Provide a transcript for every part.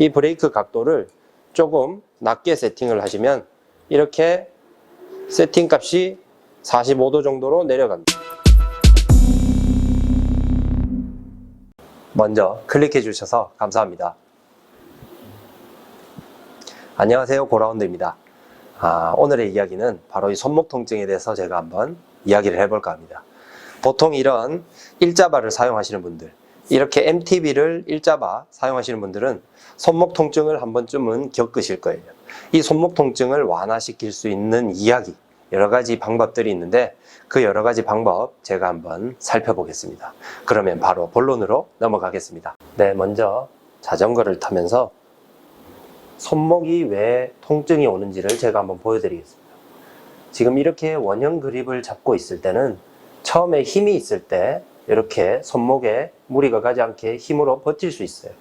이 브레이크 각도를 조금 낮게 세팅을 하시면 이렇게 세팅 값이 45도 정도로 내려갑니다. 먼저 클릭해 주셔서 감사합니다. 안녕하세요. 고라운드입니다. 아, 오늘의 이야기는 바로 이 손목 통증에 대해서 제가 한번 이야기를 해볼까 합니다. 보통 이런 일자바를 사용하시는 분들, 이렇게 MTB를 일자바 사용하시는 분들은 손목 통증을 한 번쯤은 겪으실 거예요. 이 손목 통증을 완화시킬 수 있는 이야기, 여러 가지 방법들이 있는데 그 여러 가지 방법 제가 한번 살펴보겠습니다. 그러면 바로 본론으로 넘어가겠습니다. 네, 먼저 자전거를 타면서 손목이 왜 통증이 오는지를 제가 한번 보여드리겠습니다. 지금 이렇게 원형 그립을 잡고 있을 때는 처음에 힘이 있을 때 이렇게 손목에 무리가 가지 않게 힘으로 버틸 수 있어요.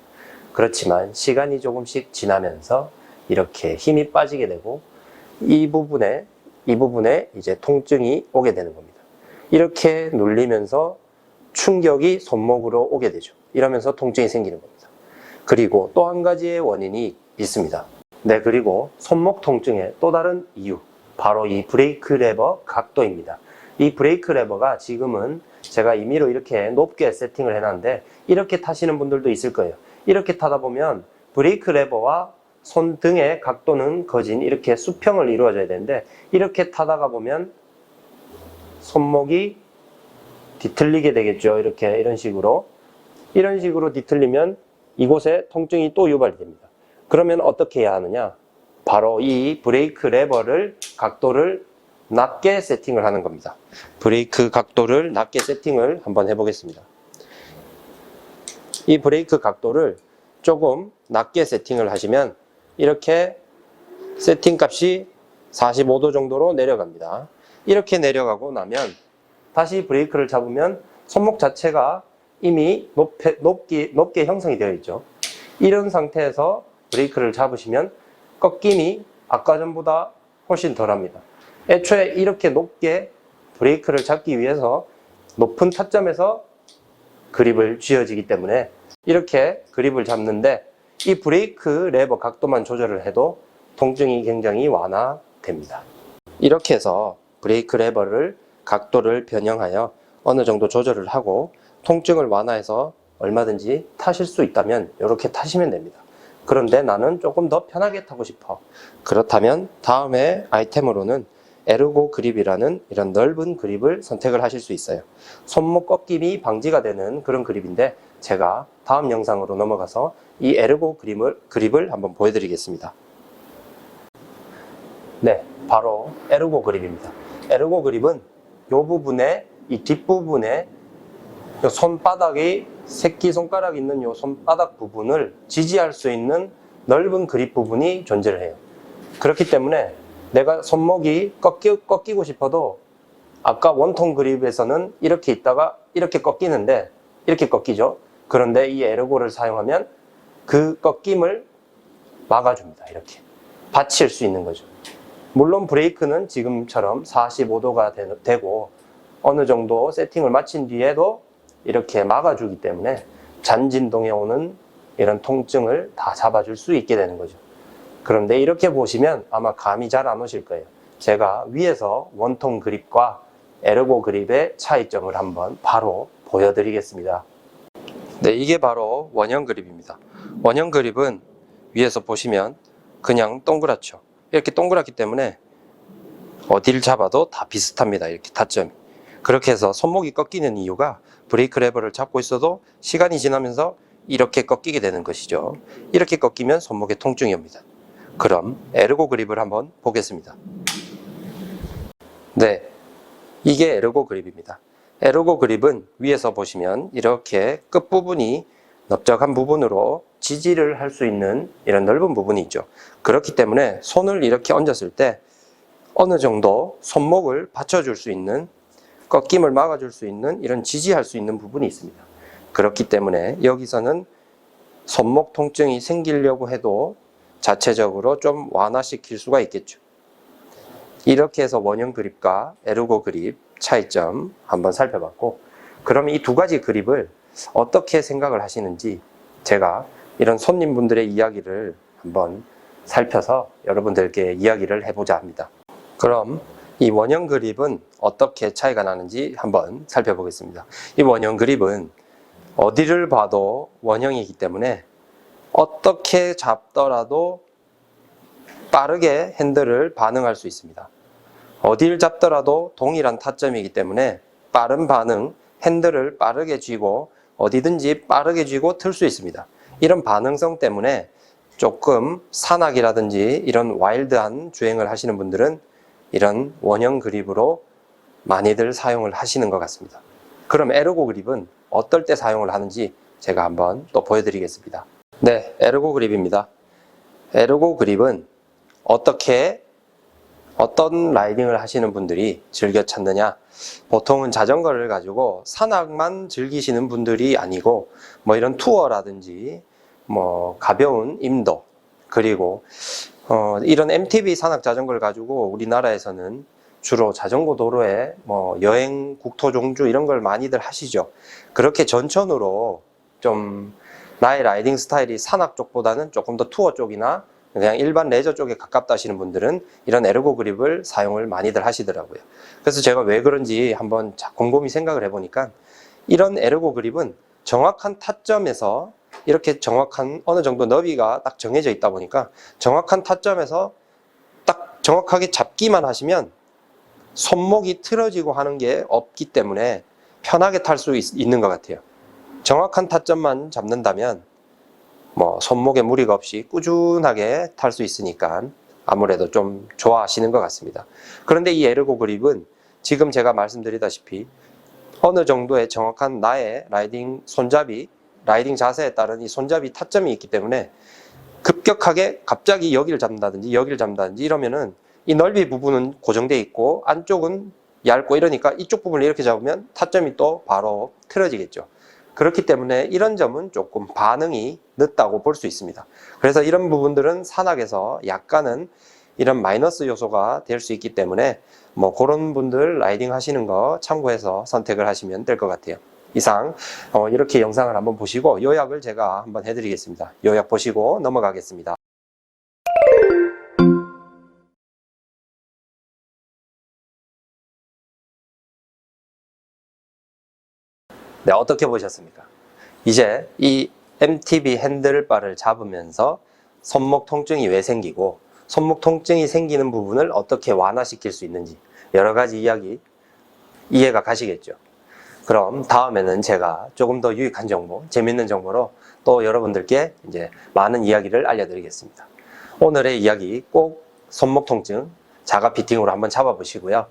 그렇지만 시간이 조금씩 지나면서 이렇게 힘이 빠지게 되고 이 부분에 이 부분에 이제 통증이 오게 되는 겁니다. 이렇게 눌리면서 충격이 손목으로 오게 되죠. 이러면서 통증이 생기는 겁니다. 그리고 또 한 가지의 원인이 있습니다. 네, 그리고 손목 통증의 또 다른 이유. 바로 이 브레이크 레버 각도입니다. 이 브레이크 레버가 지금은 제가 임의로 이렇게 높게 세팅을 해놨는데 이렇게 타시는 분들도 있을 거예요. 이렇게 타다 보면 브레이크 레버와 손 등의 각도는 거진 이렇게 수평을 이루어져야 되는데 이렇게 타다가 보면 손목이 뒤틀리게 되겠죠. 이렇게 이런 식으로 이런 식으로 뒤틀리면 이곳에 통증이 또 유발이 됩니다. 그러면 어떻게 해야 하느냐? 바로 이 브레이크 레버를 각도를 낮게 세팅을 하는 겁니다. 브레이크 각도를 낮게 세팅을 한번 해보겠습니다. 이 브레이크 각도를 조금 낮게 세팅을 하시면 이렇게 세팅 값이 45도 정도로 내려갑니다. 이렇게 내려가고 나면 다시 브레이크를 잡으면 손목 자체가 이미 높게, 높게, 높게 형성이 되어 있죠. 이런 상태에서 브레이크를 잡으시면 꺾임이 아까 전보다 훨씬 덜 합니다. 애초에 이렇게 높게 브레이크를 잡기 위해서 높은 타점에서 그립을 쥐어지기 때문에 이렇게 그립을 잡는데 이 브레이크 레버 각도만 조절을 해도 통증이 굉장히 완화됩니다. 이렇게 해서 브레이크 레버를 각도를 변형하여 어느 정도 조절을 하고 통증을 완화해서 얼마든지 타실 수 있다면 이렇게 타시면 됩니다. 그런데 나는 조금 더 편하게 타고 싶어. 그렇다면 다음에 아이템으로는 에르고 그립이라는 이런 넓은 그립을 선택을 하실 수 있어요. 손목 꺾임이 방지가 되는 그런 그립인데 제가 다음 영상으로 넘어가서 이 에르고 그립을, 그립을 한번 보여드리겠습니다. 네, 바로 에르고 그립입니다. 에르고 그립은 이 부분에 이 뒷부분에 요 손바닥이 새끼 손가락 있는 요 손바닥 부분을 지지할 수 있는 넓은 그립 부분이 존재를 해요. 그렇기 때문에 내가 손목이 꺾이, 꺾이고 싶어도 아까 원통 그립에서는 이렇게 있다가 이렇게 꺾이는데 이렇게 꺾이죠. 그런데 이 에르고를 사용하면 그 꺾임을 막아줍니다. 이렇게 받칠 수 있는 거죠. 물론 브레이크는 지금처럼 45도가 되고 어느 정도 세팅을 마친 뒤에도 이렇게 막아주기 때문에 잔진동에 오는 이런 통증을 다 잡아줄 수 있게 되는 거죠. 그런데 이렇게 보시면 아마 감이 잘 안 오실 거예요. 제가 위에서 원통 그립과 에르고 그립의 차이점을 한번 바로 보여드리겠습니다. 네, 이게 바로 원형 그립입니다. 원형 그립은 위에서 보시면 그냥 동그랗죠. 이렇게 동그랗기 때문에 어디를 잡아도 다 비슷합니다. 이렇게 타점이. 그렇게 해서 손목이 꺾이는 이유가 브레이크 레버를 잡고 있어도 시간이 지나면서 이렇게 꺾이게 되는 것이죠. 이렇게 꺾이면 손목에 통증이 옵니다. 그럼 에르고 그립을 한번 보겠습니다. 네, 이게 에르고 그립입니다. 에르고 그립은 위에서 보시면 이렇게 끝부분이 넓적한 부분으로 지지를 할 수 있는 이런 넓은 부분이 있죠. 그렇기 때문에 손을 이렇게 얹었을 때 어느 정도 손목을 받쳐줄 수 있는 꺾임을 막아줄 수 있는 이런 지지할 수 있는 부분이 있습니다. 그렇기 때문에 여기서는 손목 통증이 생기려고 해도 자체적으로 좀 완화시킬 수가 있겠죠. 이렇게 해서 원형 그립과 에르고 그립 차이점 한번 살펴봤고, 그럼 이두 가지 그립을 어떻게 생각을 하시는지 제가 이런 손님분들의 이야기를 한번 살펴서 여러분들께 이야기를 해보자 합니다. 그럼 이 원형 그립은 어떻게 차이가 나는지 한번 살펴보겠습니다. 이 원형 그립은 어디를 봐도 원형이기 때문에 어떻게 잡더라도 빠르게 핸들을 반응할 수 있습니다. 어디를 잡더라도 동일한 타점이기 때문에 빠른 반응, 핸들을 빠르게 쥐고 어디든지 빠르게 쥐고 틀 수 있습니다. 이런 반응성 때문에 조금 산악이라든지 이런 와일드한 주행을 하시는 분들은 이런 원형 그립으로 많이들 사용을 하시는 것 같습니다. 그럼 에르고 그립은 어떨 때 사용을 하는지 제가 한번 또 보여드리겠습니다. 네, 에르고 그립입니다. 에르고 그립은 어떻게 어떤 라이딩을 하시는 분들이 즐겨 찾느냐? 보통은 자전거를 가지고 산악만 즐기시는 분들이 아니고 뭐 이런 투어라든지 뭐 가벼운 임도 그리고 어 이런 MTB 산악 자전거를 가지고 우리나라에서는 주로 자전거 도로에 뭐 여행 국토 종주 이런 걸 많이들 하시죠. 그렇게 전천후로 좀 나의 라이딩 스타일이 산악 쪽보다는 조금 더 투어 쪽이나 그냥 일반 레저 쪽에 가깝다 하시는 분들은 이런 에르고 그립을 사용을 많이들 하시더라고요. 그래서 제가 왜 그런지 한번 자- 곰곰이 생각을 해보니까 이런 에르고 그립은 정확한 타점에서 이렇게 정확한 어느 정도 너비가 딱 정해져 있다 보니까 정확한 타점에서 딱 정확하게 잡기만 하시면 손목이 틀어지고 하는 게 없기 때문에 편하게 탈 수 있는 것 같아요. 정확한 타점만 잡는다면 뭐 손목에 무리가 없이 꾸준하게 탈 수 있으니까 아무래도 좀 좋아하시는 것 같습니다. 그런데 이 에르고 그립은 지금 제가 말씀드리다시피 어느 정도의 정확한 나의 라이딩 손잡이, 라이딩 자세에 따른 이 손잡이 타점이 있기 때문에 급격하게 갑자기 여기를 잡는다든지 여기를 잡는다든지 이러면은 이 넓이 부분은 고정돼 있고 안쪽은 얇고 이러니까 이쪽 부분을 이렇게 잡으면 타점이 또 바로 틀어지겠죠. 그렇기 때문에 이런 점은 조금 반응이 늦다고 볼 수 있습니다. 그래서 이런 부분들은 산악에서 약간은 이런 마이너스 요소가 될 수 있기 때문에 뭐 그런 분들 라이딩 하시는 거 참고해서 선택을 하시면 될 것 같아요. 이상 어, 이렇게 영상을 한번 보시고 요약을 제가 한번 해드리겠습니다. 요약 보시고 넘어가겠습니다. 네, 어떻게 보셨습니까? 이제 이 MTB 핸들바를 잡으면서 손목 통증이 왜 생기고 손목 통증이 생기는 부분을 어떻게 완화시킬 수 있는지 여러 가지 이야기 이해가 가시겠죠. 그럼 다음에는 제가 조금 더 유익한 정보, 재밌는 정보로 또 여러분들께 이제 많은 이야기를 알려드리겠습니다. 오늘의 이야기 꼭 손목 통증 자가 피팅으로 한번 잡아보시고요.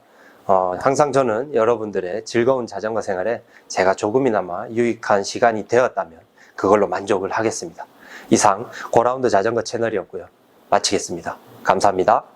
어, 항상 저는 여러분들의 즐거운 자전거 생활에 제가 조금이나마 유익한 시간이 되었다면 그걸로 만족을 하겠습니다. 이상 고라운드 자전거 채널이었고요. 마치겠습니다. 감사합니다.